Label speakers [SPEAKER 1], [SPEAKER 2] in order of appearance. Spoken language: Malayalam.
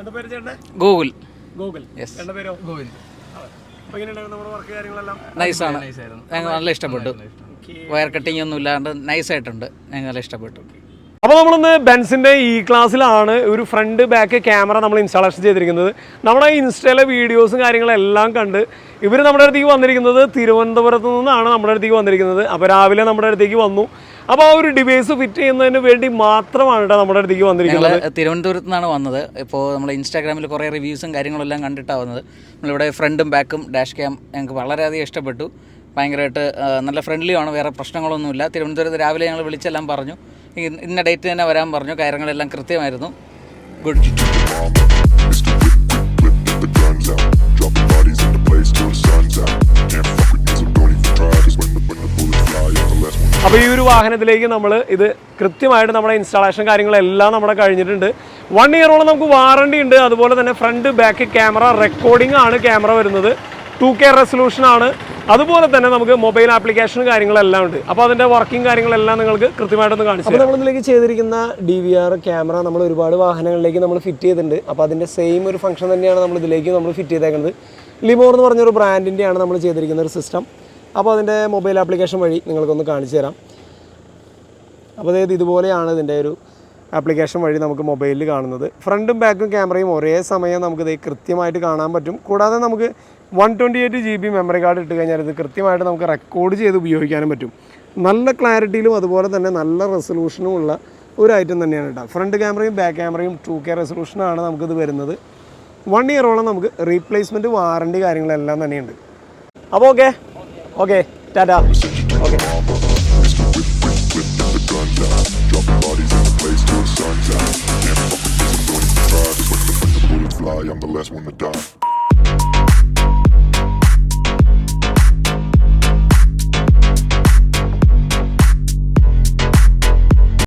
[SPEAKER 1] എന്താ പേര്
[SPEAKER 2] ഗൂഗിൾ.
[SPEAKER 1] ചേട്ടന്റെ പേരോ? ഗോവിന്ദ് അപ്പോൾ എങ്ങനെയുണ്ടായിരുന്നു നമ്മുടെ വർക്ക് കാര്യങ്ങളെല്ലാം?
[SPEAKER 2] നൈസാണ് ഞങ്ങൾ നല്ല ഇഷ്ടപ്പെട്ടു. വയർ കട്ടിങ് ഒന്നും ഇല്ലാണ്ട് നൈസായിട്ടുണ്ട് ഞങ്ങൾ നല്ല ഇഷ്ടപ്പെട്ടു.
[SPEAKER 1] അപ്പോൾ നമ്മളിന്ന് ബെൻസിന്റെ ഈ ക്ലാസ്സിലാണ് ഒരു ഫ്രണ്ട് ബാക്ക് ക്യാമറ നമ്മൾ ഇൻസ്റ്റാളേഷൻ ചെയ്തിരിക്കുന്നത്. നമ്മുടെ ഇൻസ്റ്റയിലെ വീഡിയോസും കാര്യങ്ങളെല്ലാം കണ്ട് ഇവർ നമ്മുടെ അടുത്തേക്ക് വന്നിരിക്കുന്നത് തിരുവനന്തപുരത്ത് നിന്നാണ് നമ്മുടെ അടുത്തേക്ക് വന്നിരിക്കുന്നത്. അപ്പോൾ രാവിലെ നമ്മുടെ അടുത്തേക്ക് വന്നു. അപ്പോൾ ആ ഒരു ഡിവൈസ് ഫിറ്റ് ചെയ്യുന്നതിന് വേണ്ടി മാത്രമാണ് നമ്മുടെ അടുത്തേക്ക് വന്നിരിക്കുന്നത്.
[SPEAKER 2] തിരുവനന്തപുരത്ത് നിന്നാണ് വന്നത്. ഇപ്പോൾ നമ്മൾ ഇൻസ്റ്റാഗ്രാമിൽ കുറേ റിവ്യൂസും കാര്യങ്ങളെല്ലാം കണ്ടിട്ടാണ് വന്നത് നമ്മളിവിടെ ഫ്രണ്ടും ബാക്കും ഡാഷ് ക്യാം ഞങ്ങൾക്ക് വളരെയധികം ഇഷ്ടപ്പെട്ടു. ഭയങ്കരമായിട്ട് നല്ല ഫ്രണ്ട്ലിയാണ് വേറെ പ്രശ്നങ്ങളൊന്നുമില്ല. തിരുവനന്തപുരത്ത് രാവിലെ ഞങ്ങൾ വിളിച്ചെല്ലാം പറഞ്ഞു. ഇ- ഇന്ന ഡേറ്റ് തന്നെ വരാൻ പറഞ്ഞു. കാര്യങ്ങളെല്ലാം കൃത്യമായിരുന്നു. ഗുഡ്.
[SPEAKER 1] അപ്പോൾ ഈ ഒരു വാഹനത്തിലേക്ക് നമ്മൾ ഇത് കൃത്യമായിട്ട് നമ്മുടെ ഇൻസ്റ്റാളേഷൻ കാര്യങ്ങളെല്ലാം നമ്മുടെ കഴിഞ്ഞിട്ടുണ്ട്. വൺ ഇയറോളം നമുക്ക് വാറണ്ടി ഉണ്ട്. അതുപോലെ തന്നെ ഫ്രണ്ട് ബാക്ക് ക്യാമറ റെക്കോർഡിംഗ് ആണ് ക്യാമറ വരുന്നത്. ടു കെ റെസൊല്യൂഷൻ ആണ്. അതുപോലെ തന്നെ നമുക്ക് മൊബൈൽ ആപ്ലിക്കേഷൻ കാര്യങ്ങളെല്ലാം ഉണ്ട്. അപ്പോൾ അതിന്റെ വർക്കിംഗ് കാര്യങ്ങളെല്ലാം നിങ്ങൾക്ക് കൃത്യമായിട്ടൊന്ന് കാണിച്ചു നമ്മളിതിലേക്ക് ചെയ്തിരിക്കുന്ന ഡി വി ആർ ക്യാമറ നമ്മൾ ഒരുപാട് വാഹനങ്ങളിലേക്ക് നമ്മൾ ഫിറ്റ് ചെയ്തിട്ടുണ്ട്. അപ്പോൾ അതിന്റെ സെയിം ഒരു ഫംഗ്ഷൻ തന്നെയാണ് നമ്മൾ ഇതിലേക്ക് നമ്മൾ ഫിറ്റ് ചെയ്തേക്കുന്നത്. ലിമോർ എന്ന് പറഞ്ഞൊരു ബ്രാൻഡിന്റെയാണ് നമ്മൾ ചെയ്തിരിക്കുന്ന ഒരു സിസ്റ്റം അപ്പോൾ അതിന്റെ മൊബൈൽ ആപ്ലിക്കേഷൻ വഴി നിങ്ങൾക്കൊന്ന് കാണിച്ചു തരാം. അപ്പോൾ അതായത് ഇതുപോലെയാണ് ഇതിന്റെ ഒരു ആപ്ലിക്കേഷൻ വഴി നമുക്ക് മൊബൈലിൽ കാണുന്നത്. ഫ്രണ്ടും ബാക്കും ക്യാമറയും ഒരേ സമയം നമുക്കിത് കൃത്യമായിട്ട് കാണാൻ പറ്റും. കൂടാതെ നമുക്ക് one twenty eight G B memory card ഇട്ട് കഴിഞ്ഞാൽ ഇത് കൃത്യമായിട്ട് നമുക്ക് റെക്കോർഡ് ചെയ്ത് ഉപയോഗിക്കാനും പറ്റും. നല്ല ക്ലാരിറ്റിയിലും അതുപോലെ തന്നെ നല്ല റെസൊല്യൂഷനും ഉള്ള ഒരു ഐറ്റം തന്നെയാണ് കേട്ടോ ഫ്രണ്ട് ക്യാമറയും ബാക്ക് ക്യാമറയും ടു കെ റെസൊല്യൂഷനാണ് നമുക്കിത് വരുന്നത്. വൺ ഇയറോളം നമുക്ക് റീപ്ലേസ്മെന്റ് വാറണ്ടി കാര്യങ്ങളെല്ലാം തന്നെയുണ്ട്. അപ്പോൾ okay okay Tata. Okay
[SPEAKER 3] I'm the last one to die.